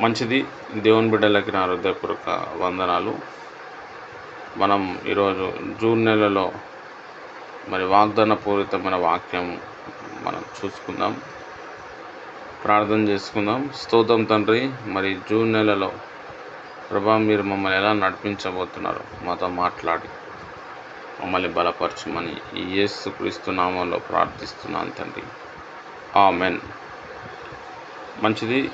మంచిది. దేవుని బిడ్డలకి నా హృదయపూర్వక వందనాలు. మనం ఈరోజు జూన్ నెలలో మరి వాగ్దాన పూరితమైన వాక్యం మనం చూసుకుందాం. ప్రార్థన చేసుకుందాం. స్తోత్రం తండ్రి మరి జూన్ నెలలో ప్రభా మీరు మమ్మల్ని ఎలా నడిపించబోతున్నారు మాతో మాట్లాడి. మమ్మల్ని బలపరచమని ఈ యేసు క్రీస్తు ప్రార్థిస్తున్నాను తండ్రి. ఆమెన్. మంచిది.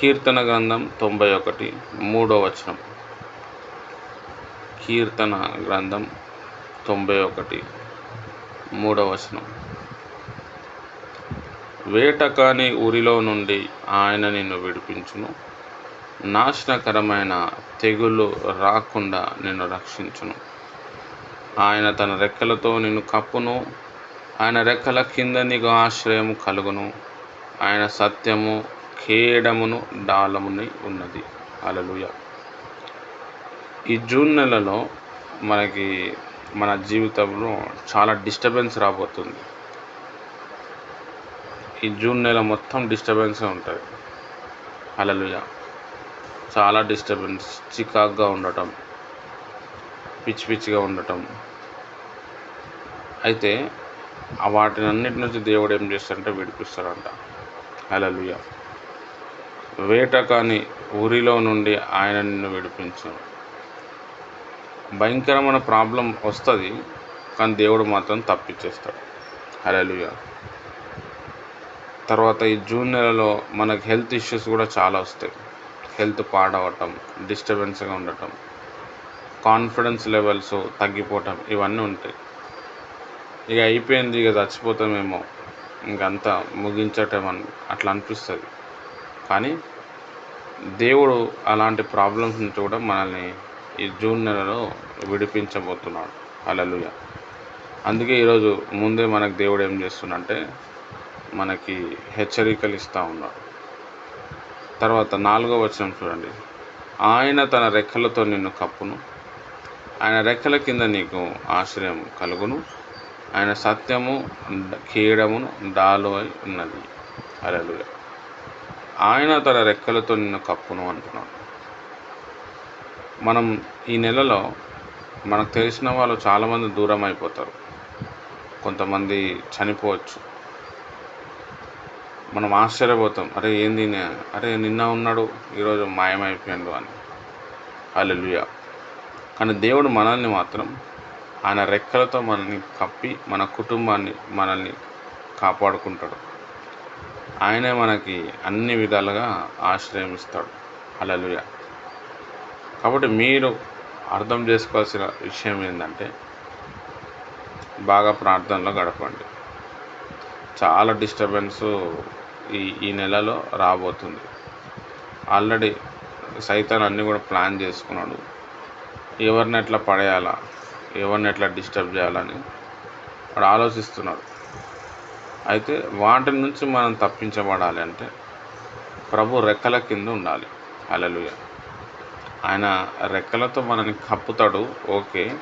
కీర్తన గ్రంథం తొంభై ఒకటి మూడో వచనం. కీర్తన గ్రంథం తొంభై ఒకటి మూడో వచనం. వేటకాని ఊరిలో నుండి ఆయన నిన్ను విడిపించును. నాశనకరమైన తెగులు రాకుండా నిన్ను రక్షించును. ఆయన తన రెక్కలతో నిన్ను కప్పును. ఆయన రెక్కల కింద నీకు ఆశ్రయము కలుగును. ఆయన సత్యము ఖేడమును డాలముని ఉన్నది. అలలుయ ఈ జూన్ నెలలో మనకి మన జీవితంలో చాలా డిస్టర్బెన్స్ రాబోతుంది. ఈ జూన్ నెల మొత్తం డిస్టర్బెన్సే ఉంటుంది. అలలుయ చాలా డిస్టర్బెన్స్. చికాగ్గా ఉండటం. పిచ్చి పిచ్చిగా ఉండటం. అయితే వాటినన్నిటి వాటిని అన్నిటి నుంచి దేవుడు ఏం చేస్తాడంటే విడిపిస్తాడంట. అలలుయ వేటకాని ఊరిలో నుండి ఆయన నిన్ను విడిపించు భయంకరమైన ప్రాబ్లం వస్తుంది కానీ దేవుడు మాత్రం తప్పించేస్తాడు హలలుయ తర్వాత ఈ జూన్ నెలలో మనకు హెల్త్ ఇష్యూస్ కూడా చాలా వస్తాయి. హెల్త్ పాడవటం డిస్టర్బెన్స్గా ఉండటం కాన్ఫిడెన్స్ లెవెల్స్ తగ్గిపోవటం ఇవన్నీ ఉంటాయి. ఇక అయిపోయింది ఇక చచ్చిపోతామేమో ఇంకంతా ముగించటం అట్లా అనిపిస్తుంది. కానీ దేవుడు అలాంటి ప్రాబ్లమ్స్ నుంచి కూడా మనల్ని ఈ జూన్ నెలలో విడిపించబోతున్నాడు. అలలుయ అందుకే ఈరోజు ముందే మనకు దేవుడు ఏం చేస్తుండంటే మనకి హెచ్చరికలు ఇస్తూ ఉన్నాడు. తర్వాత నాలుగో వచనం చూడండి. ఆయన తన రెక్కలతో నిన్ను కప్పును. ఆయన రెక్కల కింద నీకు ఆశ్రయం కలుగును. ఆయన సత్యము కీడమును డాలు అయి ఉన్నది. అలలుయ ఆయన తన రెక్కలతో నిన్ను కప్పును అంటున్నాడు. మనం ఈ నెలలో మనకు తెలిసిన వాళ్ళు చాలామంది దూరం అయిపోతారు. కొంతమంది చనిపోవచ్చు. మనం ఆశ్చర్యపోతాం. అరే ఏంది అరే నిన్న ఉన్నాడు ఈరోజు మాయమైపోయాడు అని. అల్లెలుయ కానీ దేవుడు మనల్ని మాత్రం ఆయన రెక్కలతో మనల్ని కప్పి మన కుటుంబాన్ని మనల్ని కాపాడుకుంటాడు. ఆయనే మనకి అన్ని విధాలుగా ఆశ్రయం ఇస్తాడు. అలలుయ కాబట్టి మీరు అర్థం చేసుకోవాల్సిన విషయం ఏంటంటే బాగా ప్రార్థనలో గడపండి. చాలా డిస్టర్బెన్స్ ఈ ఈ నెలలో రాబోతుంది. ఆల్రెడీ సైతాన్ అన్నీ కూడా ప్లాన్ చేసుకున్నాడు. ఎవరిని ఎట్లా పడేయాలా ఎవరిని ఎట్లా డిస్టర్బ్ చేయాలని వాడు ఆలోచిస్తున్నాడు. అయితే వాటి నుంచి మనం తప్పించబడాలి అంటే ప్రభు రెక్కల కింద ఉండాలి. అలలుయ ఆయన రెక్కలతో మనని కప్పుతాడు. ఓకే.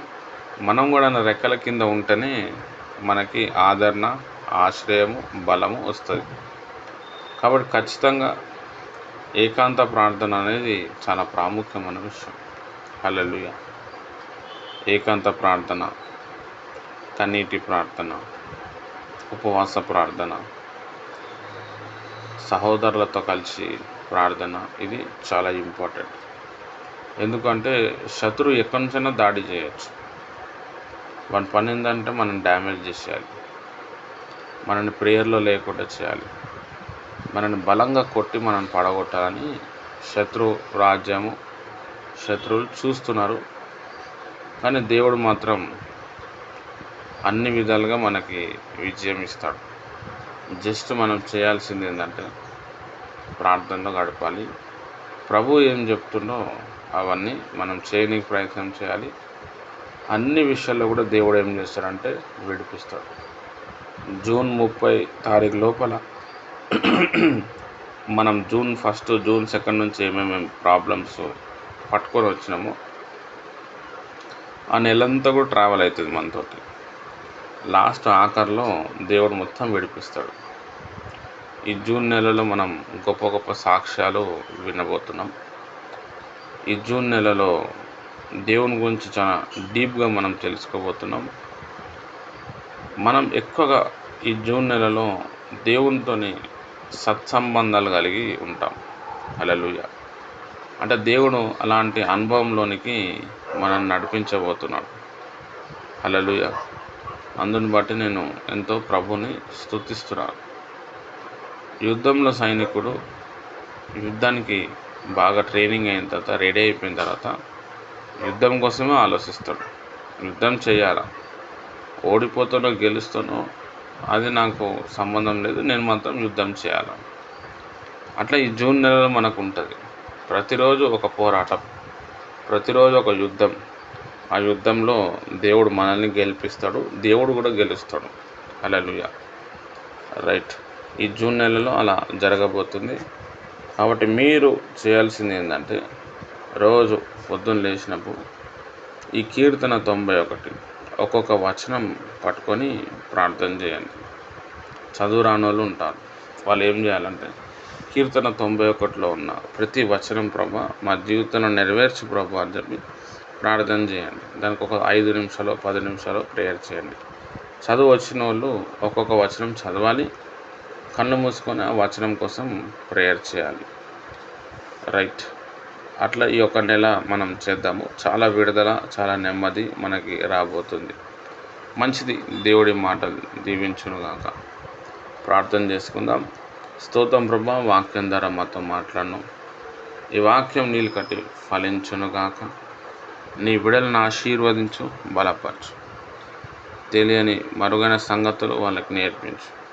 మనం కూడా ఆయన రెక్కల కింద ఉంటేనే మనకి ఆదరణ ఆశ్రయము బలము వస్తుంది. కాబట్టి ఖచ్చితంగా ఏకాంత ప్రార్థన అనేది చాలా ప్రాముఖ్యమైన విషయం. హల్లెలూయా. ఏకాంత ప్రార్థన కన్నీటి ప్రార్థన ఉపవాస ప్రార్థన సహోదరులతో కలిసి ప్రార్థన ఇది చాలా ఇంపార్టెంట్. ఎందుకంటే శత్రువు ఎక్కడి నుంచైనా దాడి చేయొచ్చు. వాని పని ఏంటంటే మనం డ్యామేజ్ చేసేయాలి. మనని ప్రేయర్లో లేకుండా చేయాలి. మనని బలంగా కొట్టి మనం పడగొట్టాలని శత్రు రాజ్యము శత్రువులు చూస్తున్నారు. కానీ దేవుడు మాత్రం అన్ని విధాలుగా మనకి విజయం ఇస్తాడు. జస్ట్ మనం చేయాల్సింది ఏంటంటే ప్రార్థనలో గడపాలి. ప్రభు ఏం చెప్తుండో అవన్నీ మనం చేయడానికి ప్రయత్నం చేయాలి. అన్ని విషయాల్లో కూడా దేవుడు ఏం చేస్తాడంటే విడిపిస్తాడు. జూన్ ముప్పై తారీఖు లోపల మనం జూన్ ఫస్ట్ జూన్ సెకండ్ నుంచి ఏమేమి ప్రాబ్లమ్స్ పట్టుకొని వచ్చినామో ఆ నెలంతా కూడా ట్రావెల్ అవుతుంది మనతోటి. లాస్ట్ ఆఖరిలో దేవుడు మొత్తం విడిపిస్తాడు. ఈ జూన్ నెలలో మనం గొప్ప గొప్ప సాక్ష్యాలు వినబోతున్నాం. ఈ జూన్ నెలలో దేవుని గురించి చాలా డీప్గా మనం తెలుసుకోబోతున్నాం. మనం ఎక్కువగా ఈ జూన్ నెలలో దేవునితోని సత్సంబంధాలు కలిగి ఉంటాం. అలలుయ అంటే దేవుడు అలాంటి అనుభవంలోనికి మనం నడిపించబోతున్నాడు. అలలుయ అందుని బట్టి నేను ఎంతో ప్రభుని స్తుతిస్తున్నాను యుద్ధంలో సైనికుడు యుద్ధానికి బాగా ట్రైనింగ్ అయిన తర్వాత రెడీ అయిపోయిన తర్వాత యుద్ధం కోసమే ఆలోచిస్తాడు. యుద్ధం చేయాలా? ఓడిపోతానో గెలుస్తానో అది నాకు సంబంధం లేదు. నేను మాత్రం యుద్ధం చేయాలి? అట్లా ఈ జూన్ నెలలో మనకు ఉంటుంది. ప్రతిరోజు ఒక పోరాటం ప్రతిరోజు ఒక యుద్ధం. ఆ యుద్ధంలో దేవుడు మనల్ని గెలిపిస్తాడు దేవుడు కూడా గెలుస్తాడు. అలలుయ రైట్. ఈ జూన్ నెలలో అలా జరగబోతుంది. కాబట్టి మీరు చేయాల్సింది ఏంటంటే రోజు పొద్దున్న లేచినప్పుడు ఈ కీర్తన తొంభై ఒకటి ఒక్కొక్క వచనం పట్టుకొని ప్రార్థన చేయండి. చదువు వాళ్ళు ఉంటారు. వాళ్ళు ఏం చేయాలంటే కీర్తన తొంభై ఒకటిలో ఉన్న ప్రతి వచనం ప్రభ మా జీవితంలో నెరవేర్చు ప్రభు అని చెప్పి ప్రార్థన చేయండి. దానికి ఒక ఐదు నిమిషాలు పది నిమిషాలు ప్రేయర్ చేయండి. చదువు వచ్చిన వాళ్ళు ఒక్కొక్క వచనం చదవాలి. కన్ను మూసుకొని ఆ వచనం కోసం ప్రేయర్ చేయాలి. రైట్. అట్లా ఈ ఒక నెల మనం చేద్దాము. చాలా విడుదల చాలా నెమ్మది మనకి రాబోతుంది. మంచిది. దేవుడి మాటలు దీవించునుగాక. ప్రార్థన చేసుకుందాం. స్తోత్రం ప్రభా వాక్యం ద్వారా మాతో మాట్లాడను. ఈ వాక్యం నీళ్ళు కట్టి ఫలించునుగాక. నీ బిడలను ఆశీర్వదించు బలపరచు. తెలియని మరుగైన సంగతులు వాళ్ళకి నేర్పించు.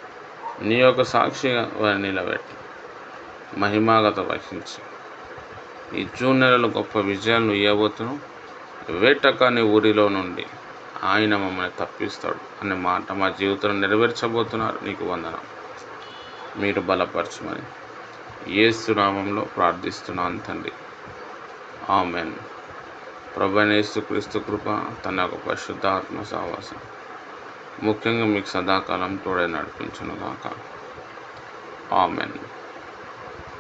నీ యొక్క సాక్షిగా వారిని నిలబెట్టు. మహిమాగత వహించి. ఈ జూన్ నెలలో గొప్ప విజయాలను ఇవ్వబోతును వేటకాని ఊరిలో నుండి ఆయన మమ్మల్ని తప్పిస్తాడు అనే మాట మా జీవితంలో నెరవేర్చబోతున్నారు. నీకు వందనం. మీరు బలపరచమని. ఏసునామంలో ప్రార్థిస్తున్నాను తండ్రి. ఆమెన్. ప్రభనేసు క్రీస్తు కృప తన యొక్క పరిశుద్ధ ఆత్మ సహవాసం. ముఖ్యంగా మీకు సదాకాలం తోడే నడిపించను కాక ఆమెన్.